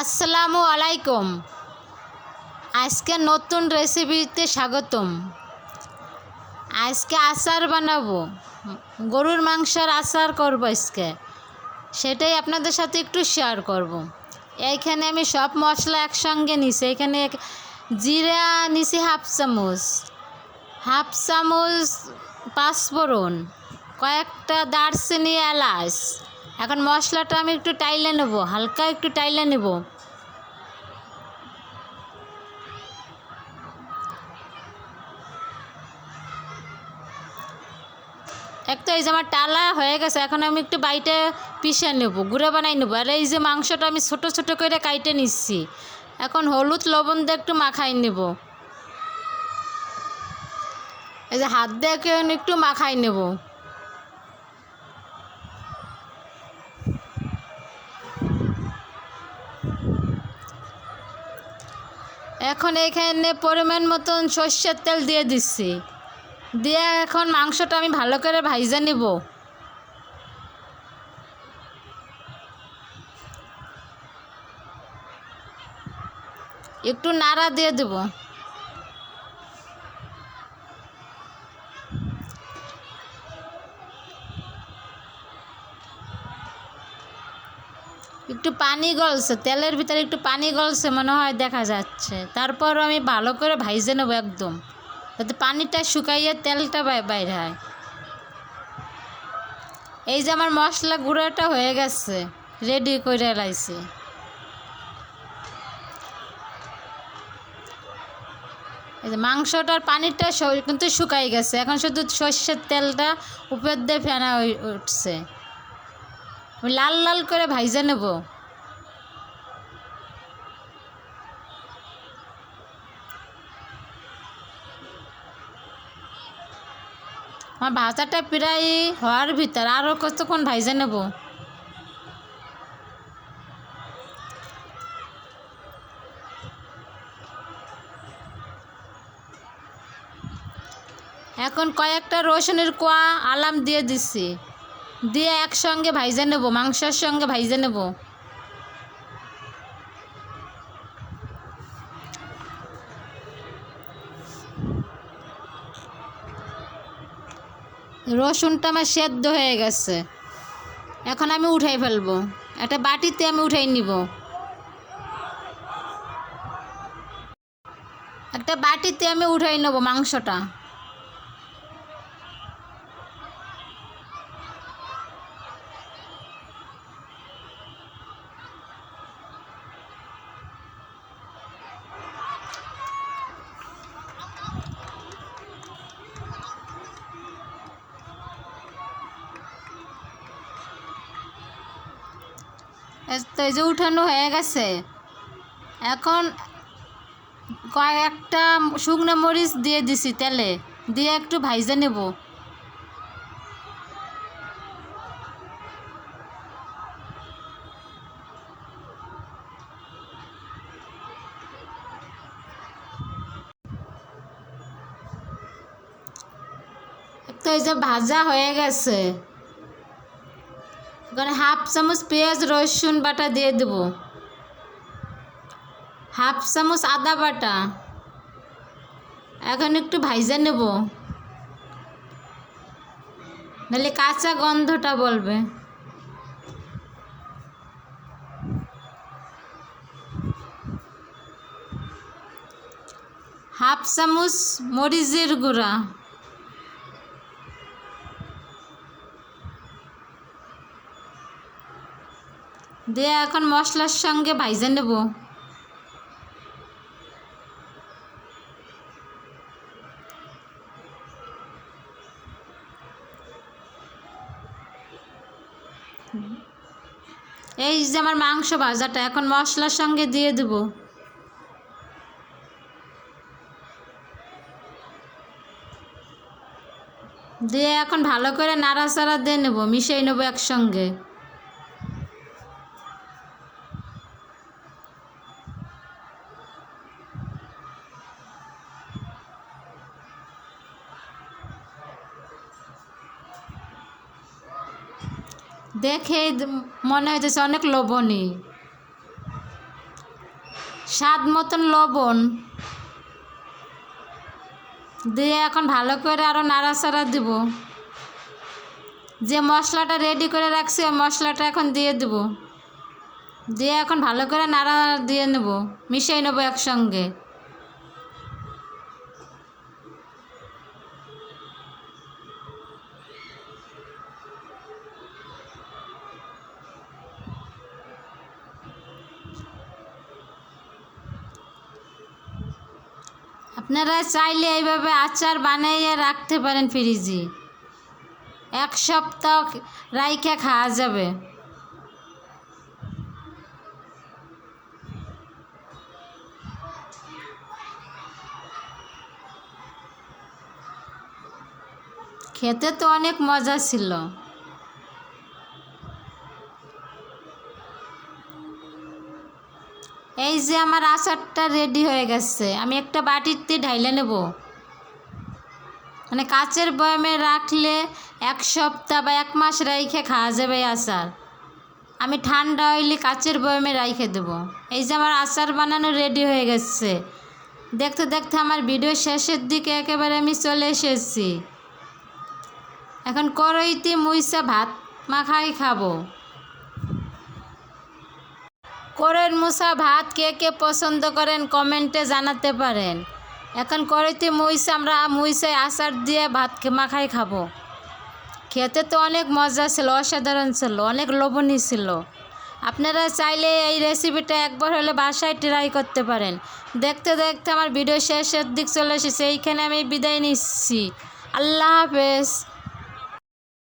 আসসালামু আলাইকুম। আজকে নতুন রেসিপিতে স্বাগতম। আজকে আচার বানাবো। গরুর মাংসের আচার করব আজকে। সেটাই আপনাদের সাথে একটু শেয়ার করব। এইখানে আমি সব মশলা একসঙ্গে নিছি। এখানে জিরা নিছি হাফ চামচ। হাফ চামচ পাঁচফোড়ন, কয়েকটা দারচিনি এলাচ এখন মশলাটা আমি একটু টাইলে নেব, হালকা একটু টাইলে নেব। এক তো এই যে আমার টালা হয়ে গেছে, এখন আমি একটু বাইটে পিষে নেব, গুঁড়ো বানাই নেব। আর এই যে মাংসটা আমি ছোট ছোট করে কাইটে নিচ্ছি, এখন হলুদ লবণ দিয়ে একটু মাখাই নেব। এই যে হাত দিয়ে একটু মাখাই নেব। এখন এখানে পরিমাণ মতন সর্ষের তেল দিয়ে দিচ্ছি। দিয়ে এখন মাংসটা আমি ভালো করে ভাইজে নিব। একটু নাড়া দিয়ে দেব। একটু পানি গলছে, তেলের ভিতরে একটু পানি গলছে মনে হয় দেখা যাচ্ছে। তারপর আমি ভালো করে ভাইজে নেব একদম, যাতে পানিটা শুকাইয়ে তেলটা বাইর হয়। এই যে আমার মশলা গুঁড়োটা হয়ে গেছে, রেডি করে লাইছি। এই যে মাংসটার পানিটা কিন্তু শুকাই গেছে, এখন শুধু সর্ষের তেলটা উপর দিয়ে ফেনা উঠছে। লাল লাল করে ভাইজে নেব। আমার ভাজাটা প্রায় হওয়ার ভিতর আরও কতক্ষণ ভাইজে নেব এখন কয়েকটা রসুনের কোয়া আলাম দিয়ে দিচ্ছি। দিয়ে একসঙ্গে ভাইজে নেব মাংসের সঙ্গে ভাইজে নেব রসুনটা আমার সেদ্ধ হয়ে গেছে। এখন আমি উঠাই ফেলব। একটা বাটিতে আমি উঠাই নিব। একটা বাটিতে আমি উঠাই নেব মাংসটা। তো এই যে উঠানো হয়ে গেছে। এখন কয়েকটা শুকনো মরিচ দিয়ে দিছি তেলে, দিয়ে একটু ভাইজে নেব। তো এই যে ভাজা হয়ে গেছে। এখানে হাফ চামচ পেঁয়াজ, রসুন বাটা দিয়ে দেব। হাফ চামচ আদা বাটা। এখন একটু ভাইজা নেব। নাহলে কাঁচা গন্ধটা বলবে। হাফ চামচ মরিচের গুঁড়া। দিয়ে এখন মশলার সঙ্গে ভাইজে নেব। এই যে আমার মাংস ভাজাটা, এখন মশলার সঙ্গে দিয়ে দেব। দিয়ে এখন ভালো করে নাড়াচাড়া দিয়ে নেব, মিশিয়ে নেব একসঙ্গে। দেখে মনে হইতেছে অনেক লোভনীয়। স্বাদ মতন লবণ দিয়ে এখন ভালো করে আরও নাড়াচাড়া দিব। যে মশলাটা রেডি করে রাখছি, ওই মশলাটা এখন দিয়ে দেব। দিয়ে এখন ভালো করে নাড়া দিয়ে নেব, মিশিয়ে নেব একসঙ্গে। আপনারা চাইলে এইভাবে আচার বানাইয়ে রাখতে পারেন ফ্রিজে। এক সপ্তাহ রাইখে খাওয়া যাবে। খেতে তো অনেক মজা ছিল। এই যে আমার আচারটা রেডি হয়ে গেছে, আমি একটা বাটিতে ঢাইলে নেব। মানে কাচের বয়ামে রাখলে এক সপ্তাহ বা এক মাস রাইখে খাওয়া যাবে আচার। আমি ঠান্ডা হইলে কাচের বয়ামে রাইখে দেবো। এই যে আমার আচার বানানো রেডি হয়ে গেছে। দেখতে দেখতে আমার ভিডিও শেষের দিকে একেবারে আমি চলে এসেছি। এখন করইতে মুইসা ভাত মাখাই খাব। করের মুসা ভাত কে কে পছন্দ করেন কমেন্টে জানাতে পারেন। এখন করেতে মুইসে আমরা মুইসে আচার দিয়ে ভাত মাখাই খাব। খেতে তো অনেক মজা ছিল, অসাধারণ ছিল, অনেক লোভনীয় ছিল। আপনারা চাইলে এই রেসিপিটা একবার হলে বাসায় ট্রাই করতে পারেন। দেখতে দেখতে আমার ভিডিও শেষের দিক চলে এসেছে, এইখানে আমি বিদায় নিচ্ছি। আল্লাহ হাফেজ।